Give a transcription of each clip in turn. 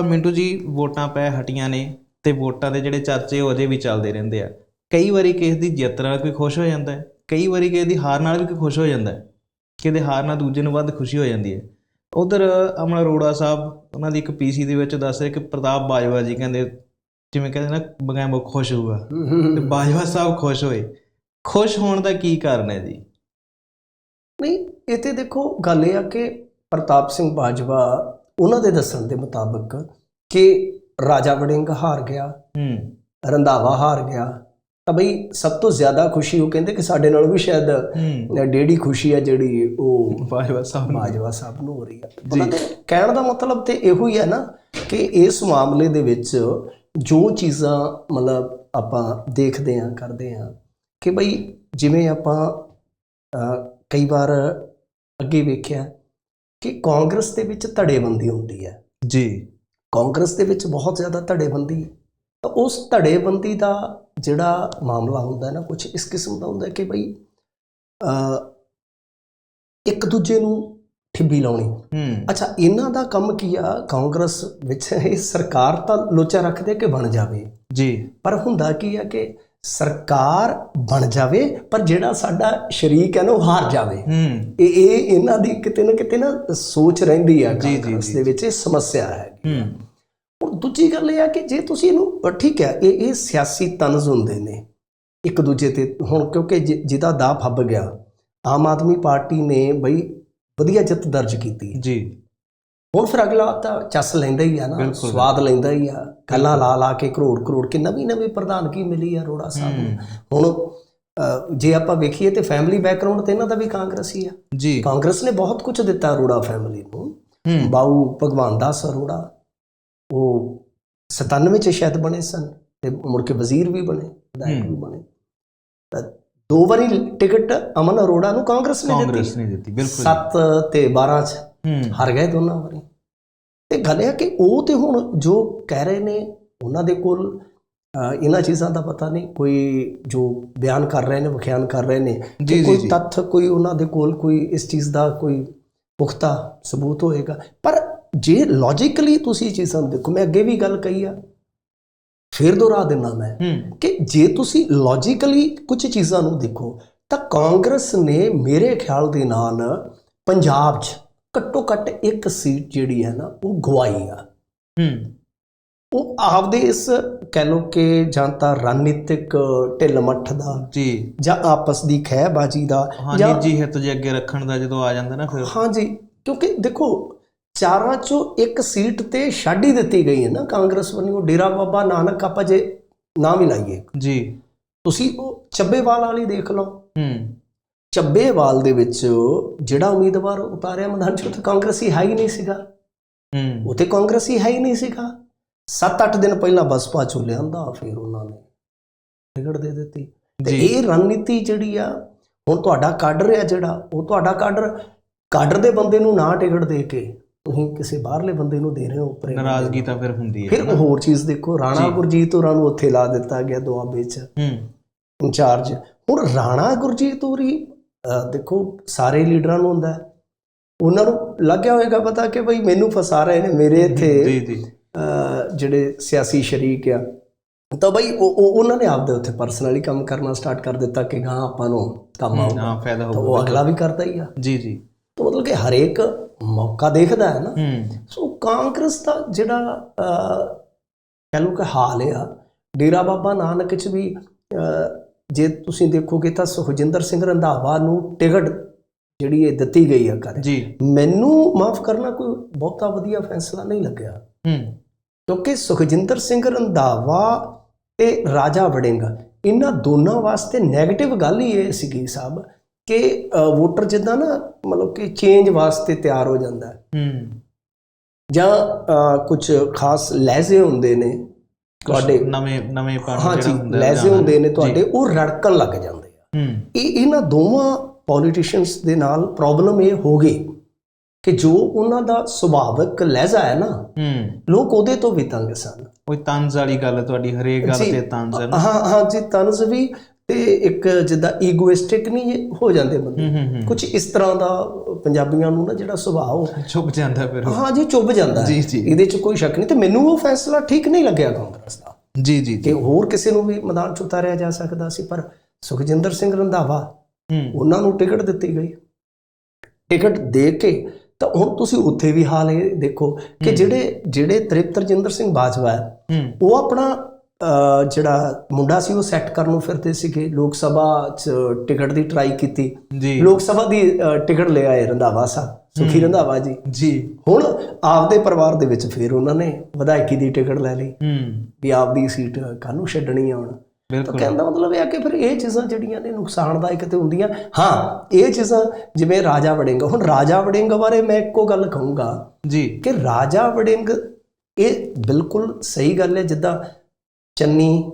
ਮਿੰਟੂ ਜੀ, ਵੋਟਾਂ ਪੈ ਹਟੀਆਂ ਨੇ ਤੇ ਵੋਟਾਂ ਦੇ ਜਿਹੜੇ ਚਰਚੇ ਉਹ ਅਜੇ ਵੀ ਚੱਲਦੇ ਰਹਿੰਦੇ ਆ। ਕਈ ਵਾਰੀ ਕਿਸੇ ਦੀ ਜਿੱਤ ਨਾਲ ਕੋਈ ਖੁਸ਼ ਹੋ ਜਾਂਦਾ ਹੈ, ਕਈ ਵਾਰੀ ਕਿਸੇ ਦੀ ਹਾਰ ਨਾਲ ਵੀ ਕੋਈ ਖੁਸ਼ ਹੋ ਜਾਂਦਾ ਹੈ ਕਿਤੇ ਹਾਰ ਨਾਲ ਦੂਜੇ ਨੂੰ ਵੱਧ ਖੁਸ਼ੀ ਹੋ ਜਾਂਦੀ ਹੈ। ਉਧਰ ਅਮਨ ਅਰੋੜਾ ਸਾਹਿਬ, ਉਹਨਾਂ ਦੀ ਇੱਕ ਪੀਸੀ ਦੇ ਵਿੱਚ ਦੱਸ ਰਹੇ ਕਿ ਪ੍ਰਤਾਪ ਬਾਜਵਾ ਜੀ ਕਹਿੰਦੇ, ਜਿਵੇਂ ਕਹਿੰਦੇ ਨਾ ਬਗੈਮ ਖੁਸ਼ ਹੋਊਗਾ। ਤੇ ਬਾਜਵਾ ਸਾਹਿਬ ਖੁਸ਼ ਹੋਏ। ਖੁਸ਼ ਹੋਣ ਦਾ ਕੀ ਕਾਰਨ ਹੈ ਜੀ? ਨਹੀਂ, ਇੱਥੇ ਦੇਖੋ, ਗੱਲ ਇਹ ਆ ਕਿ ਪ੍ਰਤਾਪ ਸਿੰਘ ਬਾਜਵਾ ਉਹਨਾਂ ਦੇ ਦੱਸਣ ਦੇ ਮੁਤਾਬਕ ਕਿ ਰਾਜਾ ਵੜਿੰਗ ਹਾਰ ਗਿਆ ਹੂੰ। ਰੰਧਾਵਾ ਹਾਰ ਗਿਆ। ਤਾਂ ਬਈ ਸਭ ਤੋਂ ਜ਼ਿਆਦਾ ਖੁਸ਼ੀ ਉਹ ਕਹਿੰਦੇ ਕਿ ਸਾਡੇ ਨਾਲ ਵੀ ਸ਼ਾਇਦ ਡੇਢੀ ਖੁਸ਼ੀ ਹੈ ਜਿਹੜੀ ਉਹ ਬਾਜਵਾ ਸਾਹਿਬ ਬਾਜਵਾ ਸਾਹਿਬ ਨੂੰ ਹੋ ਰਹੀ ਹੈ ਉਹਨਾਂ ਦੇ ਕਹਿਣ ਦਾ ਮਤਲਬ ਤੇ ਇਹੋ ਹੀ ਹੈ ਨਾ ਕਿ ਇਸ ਮਾਮਲੇ ਦੇ ਵਿੱਚ ਜੋ ਚੀਜ਼ਾਂ ਮਤਲਬ ਆਪਾਂ ਦੇਖਦੇ ਆਂ ਕਰਦੇ ਆਂ ਕਿ ਬਈ ਜਿਵੇਂ ਆਪਾਂ ਕਈ ਵਾਰ ਅੱਗੇ ਵੇਖਿਆ ਕਿ ਕਾਂਗਰਸ ਦੇ ਵਿੱਚ ਧੜੇਬੰਦੀ ਹੁੰਦੀ ਹੈ। ਜੀ। ਕਾਂਗਰਸ ਦੇ ਵਿੱਚ ਬਹੁਤ ਜ਼ਿਆਦਾ ਧੜੇਬੰਦੀ ਤਾਂ ਉਸ ਧੜੇਬੰਦੀ ਦਾ ਜਿਹੜਾ ਮਾਮਲਾ ਹੁੰਦਾ ਹੈ ਨਾ ਕੁਝ ਇਸ ਕਿਸਮ ਦਾ ਹੁੰਦਾ ਹੈ ਕਿ ਬਈ ਅ ਇੱਕ ਦੂਜੇ ਨੂੰ ਠਿੱਬੀ ਲਾਉਣੀ। ਹੂੰ। ਅੱਛਾ ਇਹਨਾਂ ਦਾ ਕੰਮ ਕੀ ਆ? ਕਾਂਗਰਸ ਵਿੱਚ ਇਹ ਸਰਕਾਰ ਤਾਂ ਲੋਚਾ ਰੱਖਦੇ ਕਿ ਬਣ ਜਾਵੇ। ਜੀ। ਪਰ ਹੁੰਦਾ ਕੀ ਆ ਕਿ ਸਰਕਾਰ ਬਣ ਜਾਵੇ ਪਰ ਜਿਹੜਾ ਸਾਡਾ ਸ਼ਰੀਕ ਹੈ ਨਾ ਉਹ ਹਾਰ ਜਾਵੇ। ਇਹ ਇਹ ਇਹਨਾਂ ਦੀ ਕਿਤੇ ਨਾ ਕਿਤੇ ਨਾ ਸੋਚ ਰਹਿੰਦੀ ਆ ਜੀ, ਜੀ, ਕਾਂਗਰਸ। ਦੇ ਵਿੱਚ ਇਹ ਸਮੱਸਿਆ ਹੈ। ਹੂੰ। ਹੁਣ ਦੂਜੀ ਗੱਲ ਇਹ ਆ ਕਿ ਜੇ ਤੁਸੀਂ ਇਹਨੂੰ ਠੀਕ ਹੈ ਇਹ ਇਹ ਸਿਆਸੀ ਤਨਜ਼ ਹੁੰਦੇ ਨੇ ਇੱਕ ਦੂਜੇ ਤੇ ਹੁਣ ਕਿਉਂਕਿ ਜਿਹਦਾ ਦਾ ਫੱਬ ਗਿਆ ਆਮ ਆਦਮੀ ਪਾਰਟੀ ਨੇ ਬਈ ਵਧੀਆ ਜਿੱਤ ਦਰਜ ਕੀਤੀ। ਜੀ। ਹੁਣ ਫਿਰ ਅਗਲਾ ਤਾਂ ਚੱਸ ਲੈਂਦਾ ਹੀ ਆ ਨਾ। ਸਵਾਦ ਲੈਂਦਾ ਹੀ ਆ। ਗੱਲਾਂ ਲਾ ਲਾ ਕੇ ਕਰੋੜ ਕਰੋੜ ਕਿ ਨਵੀਂ ਨਵੀਂ ਪ੍ਰਧਾਨਗੀ ਮਿਲੀ ਆ ਅਰੋੜਾ ਸਾਹਿਬ ਨੂੰ। ਹੁਣ ਜੇ ਆਪਾਂ ਵੇਖੀਏ ਤੇ ਫੈਮਿਲੀ ਬੈਕਗ੍ਰਾਉਂਡ ਤੇ ਇਹਨਾਂ ਦਾ ਵੀ ਕਾਂਗਰਸੀ ਆ। ਜੀ। ਕਾਂਗਰਸ ਨੇ ਬਹੁਤ ਕੁਝ ਦਿੱਤਾ ਅਰੋੜਾ ਫੈਮਿਲੀ ਨੂੰ। ਹੂੰ। ਬਾਊ ਭਗਵਾਨ ਦਾਸ ਅਰੋੜਾ ਉਹ 97 ਚ ਸ਼ਾਇਦ ਬਣੇ ਸਨ ਤੇ ਮੁੜ ਕੇ ਵਜ਼ੀਰ ਵੀ ਬਣੇ ਵਿਧਾਇਕ ਵੀ ਬਣੇ। ਤਾਂ ਦੋ ਵਾਰੀ ਟਿਕਟ ਅਮਨ ਅਰੋੜਾ ਨੂੰ ਕਾਂਗਰਸ ਨੇ ਕਾਂਗਰਸ ਦਿੱਤੀ। ਨੇ ਦਿੱਤੀ ਬਿਲਕੁਲ। 7 ਤੇ 12 ਚ। ਹੂੰ ਹਾਰ ਗਏ ਦੋਨਾਂ ਵਾਰੀ। ਤੇ ਗੱਲ ਇਹ ਕਿ ਉਹ ਤੇ ਹੁਣ ਜੋ ਕਹਿ ਰਹੇ ਨੇ ਉਹਨਾਂ ਦੇ ਕੋਲ ਇਹਨਾਂ ਚੀਜ਼ਾਂ ਦਾ ਪਤਾ ਨਹੀਂ ਕੋਈ ਜੋ ਬਿਆਨ ਕਰ ਰਹੇ ਨੇ ਵਿਖਿਆਨ ਕਰ ਰਹੇ ਨੇ ਕੋਈ। ਤੱਥ ਕੋਈ ਉਹਨਾਂ ਦੇ ਕੋਲ ਕੋਈ ਇਸ ਚੀਜ਼ ਦਾ ਕੋਈ ਪੁਖਤਾ ਸਬੂਤ ਹੋਏਗਾ। ਪਰ ਜੇ ਲੌਜੀਕਲੀ ਤੁਸੀਂ ਚੀਜ਼ਾਂ ਨੂੰ ਦੇਖੋ ਮੈਂ ਅੱਗੇ ਵੀ ਗੱਲ ਕਹੀ ਆ ਫਿਰ ਦੁਹਰਾ ਦਿੰਦਾ ਮੈਂ ਕਿ ਜੇ ਤੁਸੀਂ ਲੌਜੀਕਲੀ ਕੁਝ ਚੀਜ਼ਾਂ ਨੂੰ ਦੇਖੋ ਤਾਂ ਕਾਂਗਰਸ ਨੇ ਮੇਰੇ ਖਿਆਲ ਦੇ ਨਾਲ ਪੰਜਾਬ 'ਚ ਘੱਟੋ ਘੱਟ ਇੱਕ ਸੀਟ ਜਿਹੜੀ ਹੈ ਨਾ ਉਹ ਗਵਾਈ ਆ। ਹੂੰ। ਉਹ ਆਪਦੇ ਇਸ ਕਹਿ ਲੋ ਕਿ ਜਾਂ ਤਾਂ ਰਣਨੀਤਿਕ ਢਿੱਲ ਮੱਠ ਦਾ ਜੀ। ਜਾਂ ਆਪਸ ਦੀ ਖਹਿਬਾਜੀ ਦਾ ਹਾਂ ਜਾਂ ਨਿੱਜੀ ਹਿੱਤ ਜੇ ਅੱਗੇ ਰੱਖਣ ਦਾ ਜਦੋਂ ਆ ਜਾਂਦਾ ਨਾ ਫਿਰ। ਹਾਂਜੀ ਕਿਉਂਕਿ ਦੇਖੋ ਚਾਰਾਂ ਚੋਂ ਇੱਕ ਸੀਟ ਤੇ ਛੱਡ ਹੀ ਦਿੱਤੀ ਗਈ ਹੈ ਨਾ ਕਾਂਗਰਸ ਵੱਲੋਂ। ਡੇਰਾ ਬਾਬਾ ਨਾਨਕ ਆਪਾਂ ਜੇ ਨਾਮ ਹੀ ਲਾਈਏ। ਜੀ। ਤੁਸੀਂ ਉਹ ਚੱਬੇਵਾਲ ਵਾਲੀ ਦੇਖ ਲਓ। ਹੂੰ। ਚੱਬੇਵਾਲ ਦੇ ਵਿੱਚ ਜਿਹੜਾ ਉਮੀਦਵਾਰ ਉਤਾਰਿਆ ਮੈਦਾਨ ਚ ਉੱਥੇ ਕਾਂਗਰਸੀ ਹੈ ਹੀ ਨਹੀਂ ਸੀਗਾ। ਹੂੰ। ਉੱਥੇ ਕਾਂਗਰਸੀ ਹੈ ਹੀ ਨਹੀਂ ਸੀਗਾ। 7-8 ਦਿਨ ਪਹਿਲਾਂ ਬਸਪਾ ਚੋਂ ਲਿਆਂਦਾ ਫਿਰ ਉਹਨਾਂ ਨੇ। ਟਿਕਟ ਦੇ ਦਿੱਤੀ। ਤੇ ਇਹ ਰਣਨੀਤੀ ਜਿਹੜੀ ਆ ਹੁਣ ਤੁਹਾਡਾ ਕਾਡਰ ਆ ਜਿਹੜਾ ਉਹ ਤੁਹਾਡਾ ਕਾਡਰ ਕਾਡਰ ਦੇ ਬੰਦੇ ਨੂੰ ਨਾ ਟਿਕਟ ਦੇ ਕੇ ਤੁਸੀਂ ਕਿਸੇ ਬਾਹਰਲੇ ਬੰਦੇ ਨੂੰ ਦੇ ਰਹੇ ਹੋ ਉੱਪਰੇ। ਨਾਰਾਜ਼ਗੀ ਤਾਂ ਫਿਰ ਹੁੰਦੀ ਹੈ ਫਿਰ। ਹੋਰ ਚੀਜ਼ ਦੇਖੋ ਰਾਣਾ। ਗੁਰਜੀਤ ਹੋਰਾਂ ਨੂੰ ਉੱਥੇ ਲਾ ਦਿੱਤਾ ਗਿਆ ਦੁਆਬੇ 'ਚ ਹੂੰ। ਇੰਚਾਰਜ। ਹੁਣ ਰਾਣਾ ਗੁਰਜੀਤ ਹੋਰੀ ਦੇਖੋ ਸਾਰੇ ਲੀਡਰਾਂ ਨੂੰ ਹੁੰਦਾ ਹੈ। ਉਹਨਾਂ ਨੂੰ ਲੱਗਿਆ ਹੋਏਗਾ ਪਤਾ ਕਿ ਭਈ ਮੈਨੂੰ ਫਸਾ ਰਹੇ ਨੇ ਮੇਰੇ ਇੱਥੇ ਜੀ ਜੀ। ਅਹ ਜਿਹੜੇ ਸਿਆਸੀ ਸ਼ਰੀਕ ਆ ਤਾਂ ਬਈ ਉਹ ਉਹ- ਉਹਨਾਂ ਨੇ ਆਪਦੇ ਉੱਥੇ ਪਰਸਨਲੀ ਕੰਮ ਕਰਨਾ ਸਟਾਰਟ ਕਰ ਦਿੱਤਾ ਕਿ ਗਾਂ ਆਪਾਂ ਨੂੰ ਕੰਮ ਆਊਗਾ। ਹਾਂ ਫਾਇਦਾ ਤਾਂ ਉਹ ਹੋਊਗਾ ਅਗਲਾ ਵੀ ਕਰਦਾ ਹੀ ਆ। ਜੀ ਜੀ। ਤਾਂ ਮਤਲਬ ਕਿ ਹਰੇਕ ਮੌਕਾ ਦੇਖਦਾ ਹੈ ਨਾ। ਹੂੰ। ਸੋ ਕਾਂਗਰਸ ਦਾ ਜਿਹੜਾ ਕਹਿ ਲਓ ਕਿ ਹਾਲ ਆ ਡੇਰਾ ਬਾਬਾ ਨਾਨਕ ਚ ਵੀ ਜੇ ਤੁਸੀਂ ਦੇਖੋਗੇ ਤਾਂ ਸੁਖਜਿੰਦਰ ਸਿੰਘ ਰੰਧਾਵਾ ਨੂੰ ਟਿਕਟ ਜਿਹੜੀ ਇਹ ਦਿੱਤੀ ਗਈ ਆ ਕਰ ਜੀ। ਮੈਨੂੰ ਮਾਫ ਕਰਨਾ ਕੋਈ ਬਹੁਤਾ ਵਧੀਆ ਫੈਸਲਾ ਨਹੀਂ ਲੱਗਿਆ। ਹੂੰ। ਕਿਉਂਕਿ ਸੁਖਜਿੰਦਰ ਸਿੰਘ ਰੰਧਾਵਾ ਤੇ ਰਾਜਾ ਵੜਿੰਗ ਇਹਨਾਂ ਦੋਨਾਂ ਵਾਸਤੇ 네ਗੇਟਿਵ ਗੱਲ ਹੀ ਇਹ ਸੀਗੀ ਸਾਹਿਬ ਕਿ ਵੋਟਰ ਜਿੱਦਾਂ ਨਾ ਮਤਲਬ ਕਿ ਚੇਂਜ ਵਾਸਤੇ ਤਿਆਰ ਹੋ ਜਾਂਦਾ। ਹੈ। ਹੂੰ ਜਾਂ ਕੁਝ ਖਾਸ ਲਹਿਜ਼ੇ ਹੁੰਦੇ ਨੇ। ਤੁਹਾਡੇ ਨਵੇਂ ਨਵੇਂ ਪਾਣ ਜਿਹੜਾ ਹੁੰਦਾ ਲਹਿਜ਼ੇ ਰੁਝਾਨ। ਹੁੰਦੇ ਨੇ। ਤੁਹਾਡੇ ਉਹ ਰੜਕਣ ਲੱਗ ਜਾਂਦੇ ਆ ਹੂੰ ਇਹ ਇਹਨਾਂ ਦੋਵਾਂ ਪੋਲੀਟੀਸ਼ੀਅਨਸ ਦੇ ਨਾਲ ਪ੍ਰੋਬਲਮ ਇਹ ਹੋ ਗਈ ਕਿ ਜੋ ਉਹਨਾਂ ਦਾ ਸੁਭਾਵਿਕ ਲਹਿਜ਼ਾ ਹੈ ਨਾ ਹੂੰ ਲੋਕ ਉਹਦੇ ਤੋਂ ਵੀ ਤੰਗ ਸਨ ਕੋਈ ਤੰਜ਼ ਵਾਲੀ ਗੱਲ ਹੈ ਤੁਹਾਡੀ ਹਰੇਕ ਗੱਲ। ਤੇ ਤੰਜ਼ ਹੈ ਹਾਂ ਹਾਂ ਜੀ ਤਨਜ਼ ਵੀ ਤੇ ਇੱਕ ਜਿੱਦਾਂ ਈਗੋਇਸਟਿਕ ਨਹੀਂ ਹੋ ਜਾਂਦੇ ਬੰਦੇ। ਕੁਝ ਇਸ ਤਰ੍ਹਾਂ ਦਾ ਪੰਜਾਬੀਆਂ ਨੂੰ ਨਾ ਜਿਹੜਾ ਸੁਭਾਅ ਉਹ ਚੁੱਪ ਜਾਂਦਾ ਫਿਰ। ਹਾਂ ਜੀ ਚੁੱਭ ਜਾਂਦਾ। ਜੀ, ਜੀ। ਇਹਦੇ 'ਚ ਕੋਈ ਸ਼ੱਕ ਨਹੀਂ ਤੇ ਮੈਨੂੰ ਉਹ ਫੈਸਲਾ ਠੀਕ ਨਹੀਂ ਲੱਗਿਆ ਕਾਂਗਰਸ ਦਾ। ਜੀ ਜੀ ਕਿ ਹੋਰ ਕਿਸੇ ਨੂੰ ਵੀ ਮੈਦਾਨ 'ਚ ਉਤਾਰਿਆ ਜਾ ਸਕਦਾ ਸੀ ਪਰ ਸੁਖਜਿੰਦਰ ਸਿੰਘ ਰੰਧਾਵਾ ਉਹਨਾਂ ਨੂੰ ਟਿਕਟ ਦਿੱਤੀ ਗਈ। ਟਿਕਟ ਦੇ ਕੇ ਤਾਂ ਹੁਣ ਤੁਸੀਂ ਉੱਥੇ ਵੀ ਹਾਲ ਇਹ ਦੇਖੋ ਕਿ ਜਿਹੜੇ ਜਿਹੜੇ ਤ੍ਰਿਪਤ ਰਜਿੰਦਰ ਸਿੰਘ ਬਾਜਵਾ ਹੈ। ਉਹ ਆਪਣਾ ਜਿਹੜਾ ਮੁੰਡਾ ਸੀ ਉਹ ਸੈੱਟ ਕਰਨ ਨੂੰ ਫਿਰਦੇ ਸੀਗੇ। ਲੋਕ ਸਭਾ 'ਚ ਟਿਕਟ ਦੀ ਟਰਾਈ ਕੀਤੀ। ਜੀ। ਲੋਕ ਸਭਾ ਦੀ ਟਿਕਟ ਲੈ ਆਏ ਰੰਧਾਵਾ ਸਾਹਿਬ ਸੁਖੀ ਰੰਧਾਵਾ ਜੀ। ਜੀ। ਹੁਣ ਆਪਦੇ ਪਰਿਵਾਰ ਦੇ ਵਿੱਚ ਫਿਰ ਉਹਨਾਂ ਨੇ ਵਿਧਾਇਕੀ ਦੀ ਟਿਕਟ ਲੈ ਲਈ। ਹੂੰ। ਵੀ ਆਪਦੀ ਸੀਟ ਕਾਹਨੂੰ ਛੱਡਣੀ ਆ ਹੁਣ। ਤਾਂ ਕਹਿੰਦਾ ਮਤਲਬ ਇਹ ਆ ਕਿ ਫਿਰ ਇਹ ਚੀਜ਼ਾਂ ਜਿਹੜੀਆਂ ਨੇ ਨੁਕਸਾਨਦਾਇਕ ਤੇ ਹੁੰਦੀਆਂ। ਹਾਂ ਇਹ ਚੀਜ਼ਾਂ ਜਿਵੇਂ ਰਾਜਾ ਵੜਿੰਗ। ਹੁਣ ਰਾਜਾ ਵੜਿੰਗ ਬਾਰੇ ਮੈਂ ਇੱਕੋ ਗੱਲ ਕਹੂੰਗਾ ਜੀ। ਕਿ ਰਾਜਾ ਵੜਿੰਗ ਇਹ ਬਿਲਕੁਲ ਸਹੀ ਗੱਲ ਹੈ। ਜਿੱਦਾਂ ਚੰਨੀ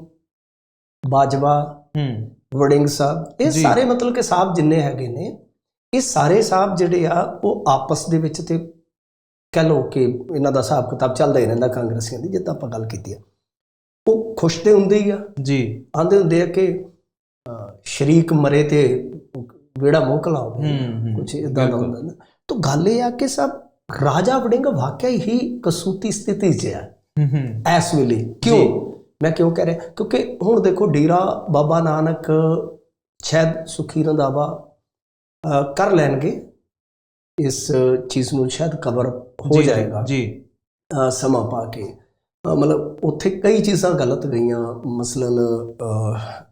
ਬਾਜਵਾ ਹੂੰ। ਵੜਿੰਗ ਸਾਹਿਬ ਇਹ। ਸਾਰੇ ਮਤਲਬ ਕਿ ਸਾਹਿਬ ਜਿੰਨੇ ਹੈਗੇ ਨੇ ਇਹ ਸਾਰੇ ਸਾਹਿਬ ਜਿਹੜੇ ਆ ਉਹ ਆਪਸ ਦੇ ਵਿੱਚ ਤੇ ਕਹ ਲੋ ਕਿ ਇਹਨਾਂ ਦਾ ਹਿਸਾਬ ਕਿਤਾਬ ਚੱਲਦਾ ਹੀ ਰਹਿੰਦਾ ਕਾਂਗਰਸੀਆਂ ਦੀ ਜਿੱਦਾਂ ਆਪਾਂ ਗੱਲ ਕੀਤੀ ਆ। ਉਹ ਖੁਸ਼ ਤੇ ਹੁੰਦੇ ਹੀ ਆ। ਜੀ। ਆਂਦੇ ਹੁੰਦੇ ਆ ਕਿ ਸ਼ਰੀਕ ਮਰੇ ਤੇ ਵਿਹੜਾ ਮੋਕਲਾ ਹੂੰ ਕੁਝ ਇਦਾਂ ਦਾ ਹੁੰਦਾ ਨਾ। ਤਾਂ ਗੱਲ ਇਹ ਆ ਕਿ ਸਭ ਰਾਜਾ ਵੜਿੰਗ ਵਾਕਿਆ ਹੀ ਕਸੂਤੀ ਸਥਿਤੀ 'ਚ ਹੈ ਹੂੰ ਹੂੰ। ਇਸ ਵੇਲੇ। ਕਿਉਂ? ਮੈਂ ਕਿਉਂ ਕਹਿ ਰਿਹਾ? ਕਿਉਂਕਿ ਹੁਣ ਦੇਖੋ ਡੇਰਾ ਬਾਬਾ ਨਾਨਕ ਸ਼ਾਇਦ ਸੁਖੀ ਅਹ, ਕਰ ਲੈਣਗੇ। ਇਸ ਚੀਜ਼ ਨੂੰ ਸ਼ਾਇਦ ਕਵਰ ਹੋ ਜਾਏਗਾ। ਜੀ। ਸਮਾਂ ਪਾ ਕੇ। ਮਤਲਬ ਉੱਥੇ ਕਈ ਚੀਜ਼ਾਂ ਗਲਤ ਗਈਆਂ। ਮਸਲਨ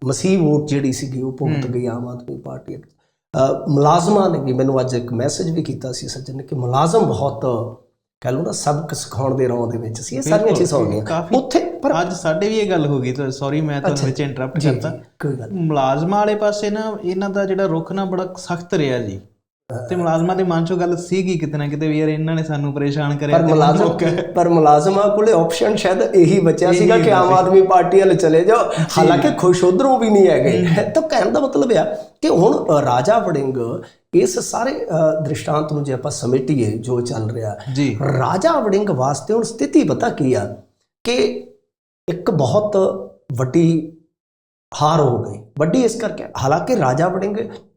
ਮਸੀਹ ਵੋਟ ਜਿਹੜੀ ਸੀਗੀ ਉਹ ਭੁਗਤ ਗਈ ਆਮ ਆਦਮੀ ਪਾਰਟੀ ਮੁਲਾਜ਼ਮਾਂ ਨੇ ਵੀ ਮੈਨੂੰ ਅੱਜ ਇੱਕ ਮੈਸੇਜ ਵੀ ਕੀਤਾ ਸੀ ਸੱਜਣ ਨੇ ਕਿ ਮੁਲਾਜ਼ਮ ਬਹੁਤ ਕਹਿ ਲਓ ਨਾ ਸਬਕ ਸਿਖਾਉਣ ਦੇ ਰੌਂ ਦੇ ਵਿੱਚ ਸੀ। ਇਹ ਸਾਰੀਆਂ ਚੀਜ਼ਾਂ ਹੋ ਗਈਆਂ। ਉੱਥੇ ਪਰ ਅੱਜ ਸਾਡੇ ਵੀ ਇਹ ਗੱਲ ਹੋ ਗਈ ਸੌਰੀ ਮੈਂ ਤੁਹਾਨੂੰ ਵਿੱਚ ਇੰਟਰਰਪਟ ਕਰਤਾ ਕੋਈ ਗੱਲ ਮੁਲਾਜ਼ਮਾਂ ਵਾਲੇ ਪਾਸੇ ਨਾ ਇਹਨਾਂ ਦਾ ਜਿਹੜਾ ਰੁਖ ਨਾ ਬੜਾ ਸਖਤ ਰਿਹਾ ਜੀ। ਤੇ ਮੁਲਾਜ਼ਮਾਂ ਦੇ ਮਨ ਚੋਂ ਗੱਲ ਸੀਗੀ ਕਿਤੇ ਨਾ ਕਿਤੇ ਵੀ ਯਾਰ ਇਹਨਾਂ ਨੇ ਸਾਨੂੰ ਪਰੇਸ਼ਾਨ ਕਰਿਆ ਪਰ ਮੁਲਾਜ਼ਮ ਪਰ ਮੁਲਾਜ਼ਮਾਂ ਕੋਲੇ ਆਪਸ਼ਨ ਸ਼ਾਇਦ ਇਹੀ ਬਚਿਆ ਸੀਗਾ ਕਿ ਆਮ ਆਦਮੀ ਪਾਰਟੀ ਵੱਲ ਚਲੇ ਜਾਓ। ਹਾਲਾਂਕਿ ਖੁਸ਼ ਉਧਰੋਂ ਵੀ ਨਹੀਂ ਹੈਗੇ। ਤਾਂ ਕਹਿਣ ਦਾ ਮਤਲਬ ਆ ਕਿ ਹੁਣ ਰਾਜਾ ਵੜਿੰਗ ਇਸ ਸਾਰੇ ਦ੍ਰਿਸ਼ਟਾਂਤ ਨੂੰ ਜੇ ਆਪਾਂ ਸਮੇਟੀਏ ਜੋ ਚੱਲ ਰਿਹਾ। ਰਾਜਾ ਵੜਿੰਗ ਵਾਸਤੇ ਹੁਣ ਸਥਿਤੀ ਪਤਾ ਕੀ ਆ ਕਿ ਇੱਕ ਬਹੁਤ ਵੱਡੀ ਹਾਰ ਹੋ ਗਈ। ਵੱਡੀ ਇਸ ਕਰਕੇ ਹਾਲਾਂਕਿ ਰਾਜਾ ਵੜਿੰਗ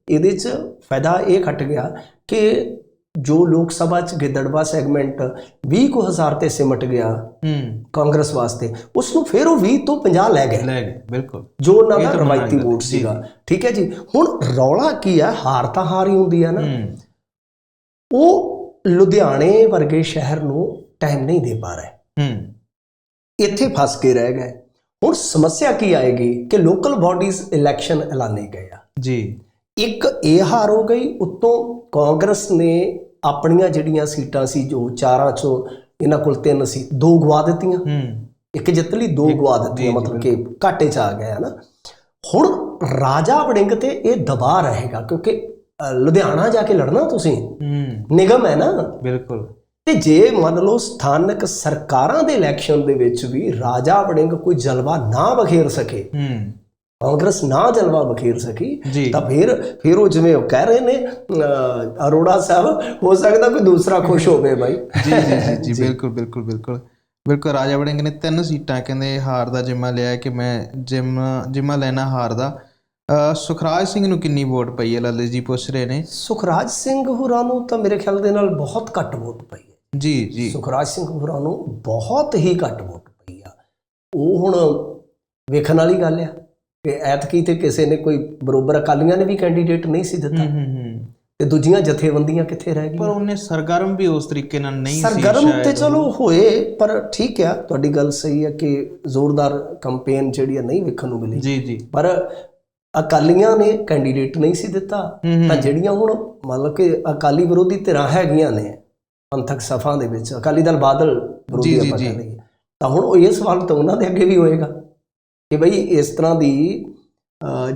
ਇਹਦੇ 'ਚ ਫਾਇਦਾ ਇਹ ਖੱਟ ਗਿਆ ਕਿ ਜੋ ਲੋਕ ਸਭਾ 'ਚ ਗਿੱਦੜਵਾ ਸੈਗਮੈਂਟ 20 ਕੁ ਹਜ਼ਾਰ ਤੇ ਸਿਮਟ ਗਿਆ ਹੂੰ। ਕਾਂਗਰਸ ਵਾਸਤੇ ਉਸ ਨੂੰ ਫਿਰ ਉਹ 20 ਤੋਂ 50 ਲੈ ਗਏ। ਲੈ ਗਏ ਬਿਲਕੁਲ। ਜੋ ਉਹਨਾਂ ਦਾ ਰਵਾਇਤੀ। ਵੋਟ ਸੀਗਾ। ਠੀਕ ਹੈ ਜੀ ਹੁਣ ਰੌਲਾ ਕੀ ਹੈ? ਹਾਰ ਤਾਂ ਹਾਰ ਹੀ ਹੁੰਦੀ ਹੈ ਨਾ। ਉਹ ਲੁਧਿਆਣੇ ਵਰਗੇ ਸ਼ਹਿਰ ਨੂੰ ਟਾਈਮ ਨਹੀਂ ਦੇ ਪਾ ਰਹੇ। ਹੂੰ। ਇੱਥੇ ਫਸ ਕੇ ਰਹਿ ਗਏ। ਹੁਣ ਸਮੱਸਿਆ ਕੀ ਆਏਗੀ ਕਿ ਲੋਕਲ ਬਾਡੀਜ਼ ਇਲੈਕਸ਼ਨ ਐਲਾਨੇ ਗਏ ਆ। ਜੀ। ਇੱਕ ਇਹ ਹਾਰ ਹੋ ਗਈ ਉੱਤੋਂ ਕਾਂਗਰਸ ਨੇ ਆਪਣੀਆਂ ਜਿਹੜੀਆਂ ਸੀਟਾਂ ਸੀ ਜੋ ਚਾਰਾਂ ਚੋਂ ਇਹਨਾਂ ਕੋਲ ਤਿੰਨ ਸੀ ਦੋ ਗਵਾ ਦਿੱਤੀਆਂ। ਹੂੰ। ਇੱਕ ਜਿੱਤ ਲਈ ਦੋ ਗਵਾ ਦਿੱਤੀਆਂ ਮਤਲਬ ਕਿ ਘਾਟੇ 'ਚ ਆ ਗਏ ਹੈ ਨਾ ਹੁਣ ਰਾਜਾ ਵੜਿੰਗ ਤੇ ਇਹ ਦਬਾਅ ਰਹੇਗਾ ਕਿਉਂਕਿ ਲੁਧਿਆਣਾ ਜਾ ਕੇ ਲੜਨਾ ਤੁਸੀਂ। ਹੂੰ। ਨਿਗਮ ਹੈ ਨਾ। ਬਿਲਕੁਲ। ਤੇ ਜੇ ਮੰਨ ਲਓ ਸਥਾਨਕ ਸਰਕਾਰਾਂ ਦੇ ਇਲੈਕਸ਼ਨ ਦੇ ਵਿੱਚ ਵੀ ਰਾਜਾ ਵੜਿੰਗ ਕੋਈ ਜਲਵਾ ਨਾ ਬਖੇਰ ਸਕੇ ਹੂੰ। ਕਾਂਗਰਸ ਨਾ ਜਲਵਾ ਬਖੇਰ ਸਕੀ ਤਾਂ ਫਿਰ ਫਿਰ ਉਹ ਜਿਵੇਂ ਉਹ ਕਹਿ ਰਹੇ ਨੇ ਅਰੋੜਾ ਸਾਹਿਬ ਹੋ ਸਕਦਾ ਕੋਈ ਦੂਸਰਾ ਖੁਸ਼ ਹੋਵੇ ਬਾਈ। ਜੀ ਜੀ ਜੀ ਜੀ ਬਿਲਕੁਲ ਬਿਲਕੁਲ ਬਿਲਕੁਲ। ਬਿਲਕੁਲ ਰਾਜਾ ਵੜਿੰਗ ਨੇ ਤਿੰਨ ਸੀਟਾਂ ਕਹਿੰਦੇ ਹਾਰ ਦਾ ਜਿੰਮਾ ਲਿਆ ਕਿ ਮੈਂ ਜਿੰਮ ਜਿੰਮਾ ਲੈਣਾ ਹਾਰ ਦਾ। ਸੁਖਰਾਜ ਸਿੰਘ ਨੂੰ ਕਿੰਨੀ ਵੋਟ ਪਈ ਹੈ? ਲਾਲੇ ਜੀ ਪੁੱਛ ਰਹੇ ਨੇ। ਸੁਖਰਾਜ ਸਿੰਘ ਹੋਰਾਂ ਨੂੰ ਤਾਂ ਮੇਰੇ ਖਿਆਲ ਦੇ ਨਾਲ ਬਹੁਤ ਘੱਟ ਵੋਟ ਪਈ ਹੈ। ਜੀ ਜੀ। ਸੁਖਰਾਜ ਸਿੰਘ ਹੋਰਾਂ ਨੂੰ ਬਹੁਤ ਹੀ ਘੱਟ ਵੋਟ ਪਈ ਆ। ਉਹ ਹੁਣ ਵੇਖਣ ਵਾਲੀ ਗੱਲ ਆ ਕਿ ਐਤਕੀ ਤੇ ਕਿਸੇ ਨੇ ਕੋਈ ਬਰੋਬਰ ਅਕਾਲੀਆਂ ਨੇ ਵੀ ਕੈਂਡੀਡੇਟ ਨਹੀਂ ਸੀ ਦਿੱਤਾ। ਹੂੰ ਹੂੰ ਹੂੰ। ਤੇ ਦੂਜੀਆਂ ਜਥੇਬੰਦੀਆਂ ਕਿੱਥੇ ਰਹਿ ਪਰ ਗਈਆਂ ਉਹਨੇ ਸਰਗਰਮ ਵੀ ਉਸ ਤਰੀਕੇ ਨਾਲ ਨਹੀਂ ਸੀ ਸਰਗਰਮ ਤੇ ਚਲੋ ਹੋਏ ਪਰ ਠੀਕ ਆ ਤੁਹਾਡੀ ਗੱਲ ਸਹੀ ਹੈ ਕਿ ਜ਼ੋਰਦਾਰ ਕੰਪੇਨ ਜਿਹੜੀ ਆ ਨਹੀਂ ਵੇਖਣ ਨੂੰ ਮਿਲੀ। ਜੀ ਜੀ। ਪਰ ਅਕਾਲੀਆਂ ਨੇ ਕੈਂਡੀਡੇਟ ਨਹੀਂ ਸੀ ਦਿੱਤਾ। ਤਾਂ ਜਿਹੜੀਆਂ ਹੁਣ ਮਤਲਬ ਕਿ ਅਕਾਲੀ ਵਿਰੋਧੀ ਧਿਰਾਂ ਹੈਗੀਆਂ ਨੇ ਪੰਥਕ ਸਫਾਂ ਦੇ ਵਿੱਚ ਅਕਾਲੀ ਦਲ ਬਾਦਲ ਵਿਰੋਧੀ ਜੀ, ਜੀ, ਆਪਾਂ ਜੀ। ਕਹਿ ਲਈਏ ਤਾਂ ਹੁਣ ਉਹ ਇਹ ਸਵਾਲ ਤਾਂ ਉਹਨਾਂ ਦੇ ਅੱਗੇ ਵੀ ਹੋਏਗਾ ਕਿ ਬਈ ਇਸ ਤਰ੍ਹਾਂ ਦੀ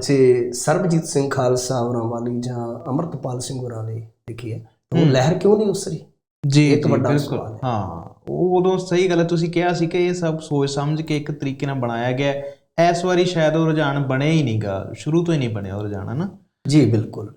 ਜੇ ਸਰਬਜੀਤ ਸਿੰਘ ਖਾਲਸਾ ਹੋਰਾਂ ਵਾਲੀ ਜਾਂ ਅਮਰਤਪਾਲ ਸਿੰਘ ਹੋਰਾਂ ਨੇ ਦੇਖੀ ਹੈ ਤਾਂ ਉਹ। ਲਹਿਰ ਕਿਉਂ ਨਹੀਂ ਉਸਰੀ ਜੀ ਇੱਕ ਵੱਡਾ ਸਵਾਲ ਹੈ। ਹਾਂ ਉਹ ਉਦੋਂ ਸਹੀ ਗੱਲ ਹੈ ਤੁਸੀਂ ਕਿਹਾ ਸੀ ਕਿ ਇਹ ਸਭ ਸੋਚ ਸਮਝ ਕੇ ਇੱਕ ਤਰੀਕੇ ਨਾਲ ਬਣਾਇਆ ਗਿਆ। ਇਸ ਵਾਰੀ ਸ਼ਾਇਦ ਉਹ ਰੁਝਾਨ ਬਣਿਆ ਹੀ ਨਹੀਂਗਾ ਸ਼ੁਰੂ ਤੋਂ ਹੀ ਨਹੀਂ ਬਣਿਆ ਉਹ ਰੁਝਾਨ ਹੈ ਨਾ ਜੀ ਬਿਲਕੁਲ